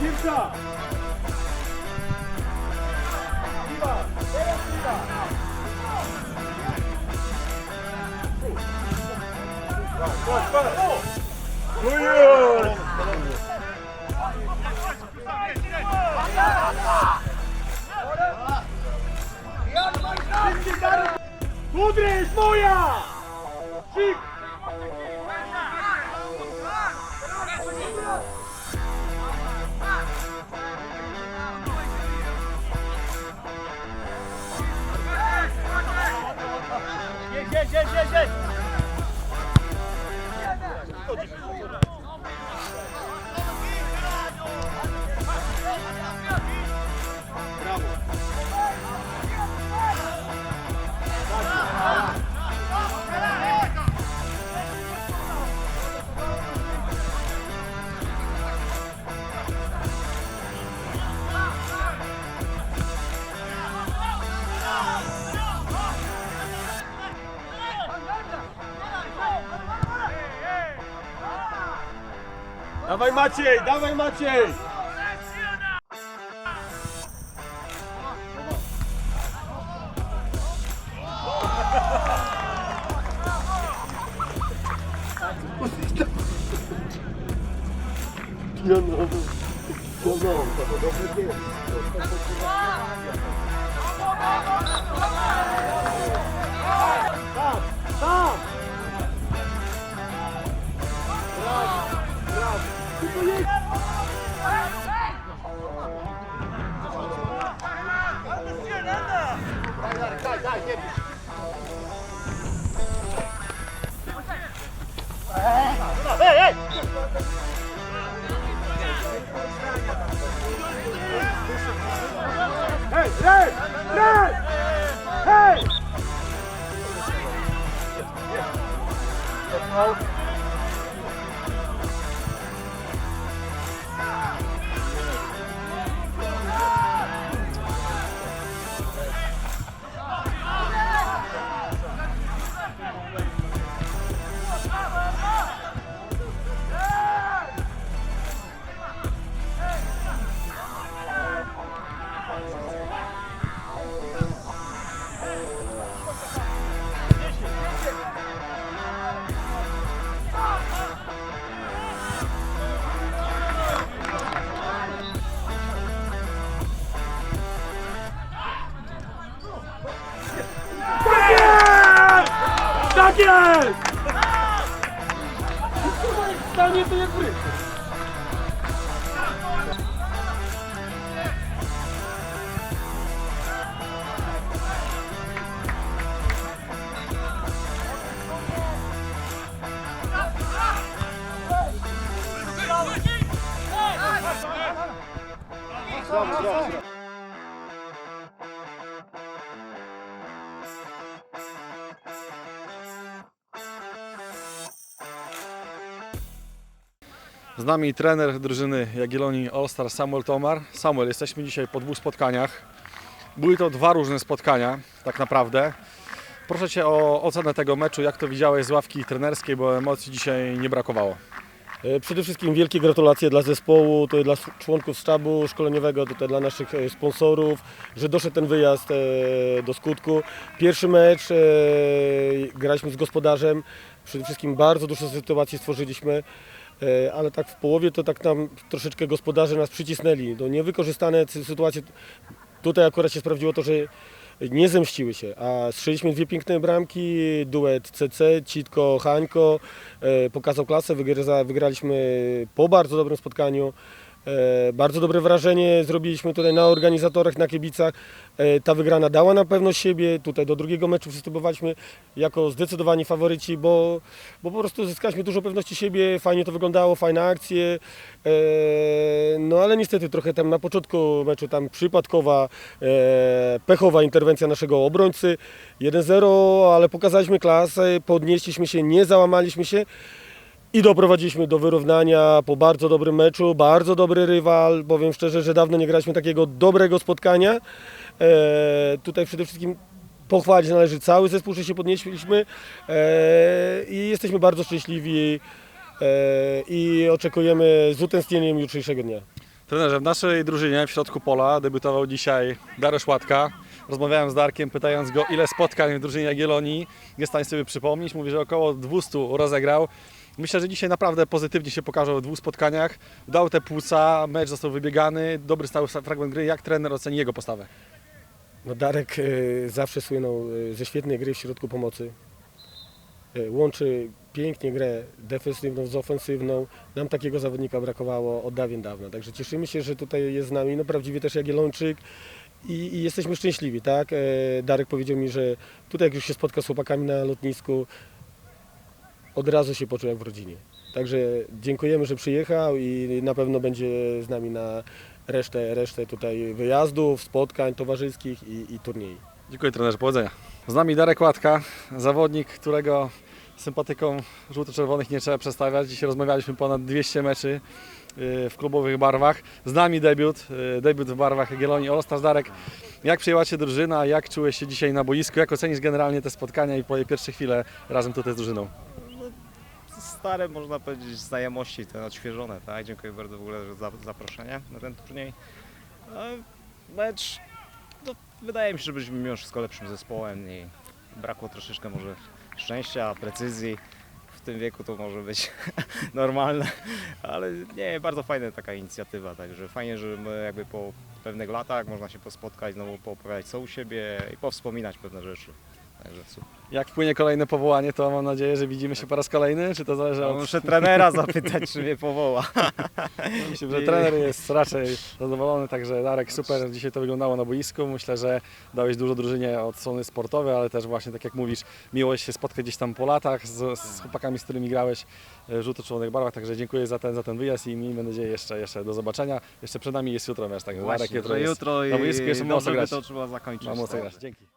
Piłka! No jest! Udryś moja! Dawaj Maciej, dawaj Maciej! No, no, no, no, to dobry pies. Tam, tam! Tylko Tak jest! Stanie to jak bryk. Z nami trener drużyny Jagiellonii All-Star Samuel Tomar. Samuel, jesteśmy dzisiaj po dwóch spotkaniach. Były to dwa różne spotkania, tak naprawdę. Proszę Cię o ocenę tego meczu, jak to widziałeś z ławki trenerskiej, bo emocji dzisiaj nie brakowało. E, Przede wszystkim wielkie gratulacje dla zespołu, to dla członków sztabu szkoleniowego, tutaj dla naszych e, sponsorów, że doszedł ten wyjazd e, do skutku. Pierwszy mecz graliśmy z gospodarzem, przede wszystkim bardzo dużo sytuacji stworzyliśmy, ale tak w połowie to tak nam troszeczkę gospodarze nas przycisnęli. No, niewykorzystane sy- sytuacje, tutaj akurat się sprawdziło to, że nie zemściły się, a strzeliśmy dwie piękne bramki, duet CC, Citko, Hańko, e, pokazał klasę, wygraliśmy po bardzo dobrym spotkaniu. E, bardzo dobre wrażenie zrobiliśmy tutaj na organizatorach, na kibicach. E, ta wygrana dała na pewno siebie. Tutaj do drugiego meczu przystępowaliśmy jako zdecydowani faworyci, bo, bo po prostu zyskaliśmy dużo pewności siebie, fajnie to wyglądało, fajne akcje. E, no ale niestety trochę tam na początku meczu tam przypadkowa, pechowa interwencja naszego obrońcy. 1-0, ale pokazaliśmy klasę, podnieśliśmy się, nie załamaliśmy się. I doprowadziliśmy do wyrównania po bardzo dobrym meczu, bardzo dobry rywal. Powiem szczerze, że dawno nie graliśmy takiego dobrego spotkania. E, tutaj przede wszystkim pochwalić należy cały zespół, że się podnieśliśmy e, i jesteśmy bardzo szczęśliwi e, i oczekujemy z utęsknieniem jutrzejszego dnia. Trenerze, w naszej drużynie w środku pola debiutował dzisiaj Dariusz Łatka. Rozmawiałem z Darkiem, pytając go, ile spotkań w drużynie Jagiellonii jest w stanie sobie przypomnieć. Mówi, że około 200 rozegrał. Myślę, że dzisiaj naprawdę pozytywnie się pokaże w dwóch spotkaniach. Dał te płuca, mecz został wybiegany, dobry stały fragment gry. Jak trener oceni jego postawę? No Darek e, zawsze słynął e, ze świetnej gry w środku pomocy. E, Łączy pięknie grę defensywną z ofensywną. Nam takiego zawodnika brakowało od dawien dawna. Także cieszymy się, że tutaj jest z nami no, prawdziwie też Jagiellończyk i, i jesteśmy szczęśliwi. Tak? Darek powiedział mi, że tutaj jak już się spotka z chłopakami na lotnisku, od razu się poczuł jak w rodzinie. Także dziękujemy, że przyjechał i na pewno będzie z nami na resztę, resztę tutaj wyjazdów, spotkań towarzyskich i, i turniejów. Dziękuję trenerze, powodzenia. Z nami Darek Łatka, zawodnik, którego sympatykom żółto-czerwonych nie trzeba przedstawiać. Dzisiaj rozmawialiśmy ponad 200 meczy yy, w klubowych barwach. Z nami debiut, yy, debiut w barwach Jagiellonii All-Stars. Darek, jak przyjęła Cię drużyna, jak czułeś się dzisiaj na boisku, jak ocenisz generalnie te spotkania i Twoje pierwsze chwile razem tutaj z drużyną? Stare, można powiedzieć, znajomości, te odświeżone, tak? Dziękuję bardzo w ogóle za zaproszenie na ten turniej. E, Mecz, no, wydaje mi się, że byliśmy mimo wszystko lepszym zespołem i brakło troszeczkę może szczęścia, precyzji. W tym wieku to może być normalne, ale nie, bardzo fajna taka inicjatywa, także fajnie, że my jakby po pewnych latach można się pospotkać, znowu poopowiadać co u siebie i powspominać pewne rzeczy. Także super. Jak wpłynie kolejne powołanie, to mam nadzieję, że widzimy się po raz kolejny, czy to zależy No, od... muszę trenera zapytać, czy mnie powoła. Myślę, że trener jest raczej zadowolony, także Darek super dzisiaj to wyglądało na boisku. Myślę, że dałeś dużo drużynie od strony sportowej, ale też właśnie tak jak mówisz, miło jest się spotkać gdzieś tam po latach z, z chłopakami, z którymi grałeś e, w żółto-czerwonych barwach, także dziękuję za ten, za ten wyjazd i miejmy nadzieję jeszcze, jeszcze do zobaczenia. Jeszcze przed nami jest jutro mecz, także Darek jutro że jest jutro na boisku, i jeszcze dobrze by to trzeba zakończyć. Ma mocno tak. grać, dzięki.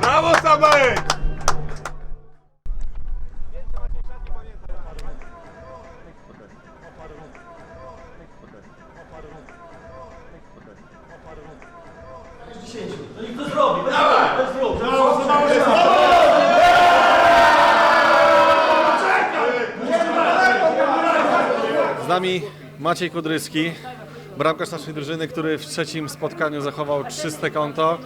Brawo, Samuel! Z nami Maciej Kudryski, bramkarz naszej drużyny, który w trzecim spotkaniu zachował czyste konto.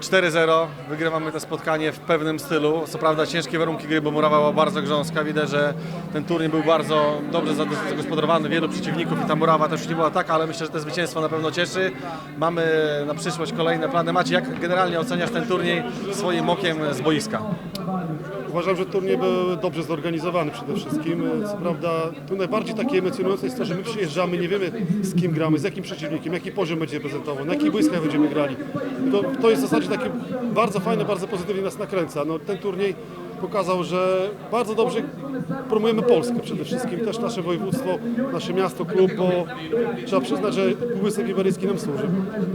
4-0, wygrywamy to spotkanie w pewnym stylu. Co prawda ciężkie warunki gry, bo murawa była bardzo grząska. Widać, że ten turniej był bardzo dobrze zagospodarowany, wielu przeciwników i ta murawa też nie była taka, ale myślę, że to zwycięstwo na pewno cieszy. Mamy na przyszłość kolejne plany. Maciej, jak generalnie oceniasz ten turniej swoim okiem z boiska? Uważam, że turniej był dobrze zorganizowany przede wszystkim. Co prawda, tu najbardziej takie emocjonujące jest to, że my przyjeżdżamy, nie wiemy z kim gramy, z jakim przeciwnikiem, jaki poziom będzie prezentował, na jakich boiskach będziemy grali. To, to jest w zasadzie takie bardzo fajne, bardzo pozytywnie nas nakręca. No, ten turniej pokazał, że bardzo dobrze promujemy Polskę przede wszystkim, też nasze województwo, nasze miasto, klub, bo trzeba przyznać, że Półwysep Iberyjski nam służy.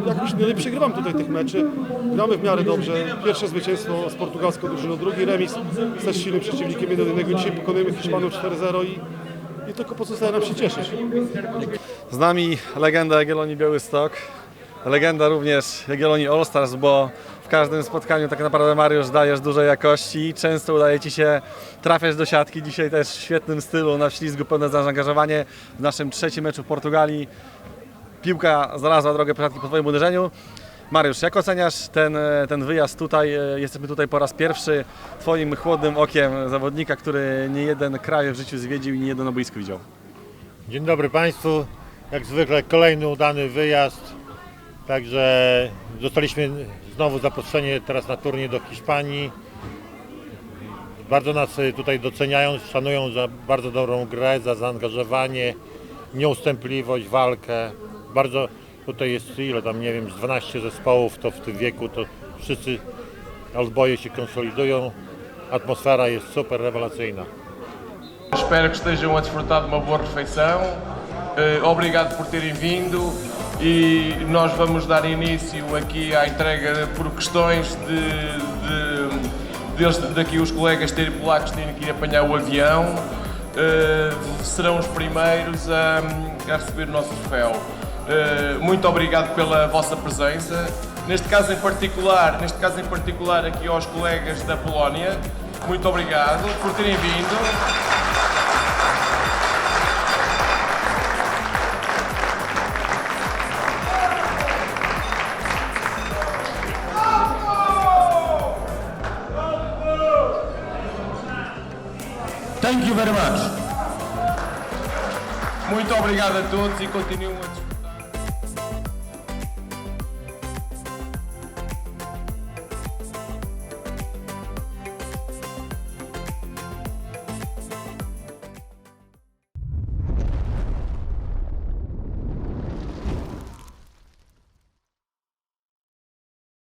Jakoś no, nie przegrywam tutaj tych meczy, gramy w miarę dobrze. Pierwsze zwycięstwo z portugalską drużyną, drugi remis z też silnym przeciwnikiem 1-1. Dzisiaj pokonujemy Hiszpanów 4-0 i, i tylko pozostaje nam się cieszyć. Z nami legenda Jagiellonii Białystok, legenda również Jagiellonii All Stars, bo każdym spotkaniu tak naprawdę Mariusz dajesz dużej jakości, często udaje Ci się trafiać do siatki, dzisiaj też w świetnym stylu, na ślizgu, pełne zaangażowanie w naszym trzecim meczu w Portugalii. Piłka znalazła drogę po siatki po Twoim uderzeniu. Mariusz, jak oceniasz ten, ten wyjazd tutaj? Jesteśmy tutaj po raz pierwszy Twoim chłodnym okiem zawodnika, który nie jeden kraj w życiu zwiedził i nie jeden na widział. Dzień dobry Państwu. Jak zwykle kolejny udany wyjazd. Także zostaliśmy znowu zaproszeni teraz na turniej do Hiszpanii. Bardzo nas tutaj doceniają, szanują za bardzo dobrą grę, za zaangażowanie, nieustępliwość, walkę. Bardzo tutaj jest ile tam nie wiem, z 12 zespołów, to w tym wieku to wszyscy odboje się konsolidują. Atmosfera jest super rewelacyjna. Espero que estejam a desfrutar de uma boa refeição. Eh, Obrigado por terem vindo e nós vamos dar início aqui à entrega por questões de, de deles daqui os colegas terem polacos terem que ir apanhar o avião. Eh, serão os primeiros a, a receber o nosso troféu. Eh, muito obrigado pela vossa presença. Neste caso em particular, neste caso em particular aqui aos colegas da Polónia, muito obrigado por terem vindo. Muito obrigado a todos e continuem a desfrutar.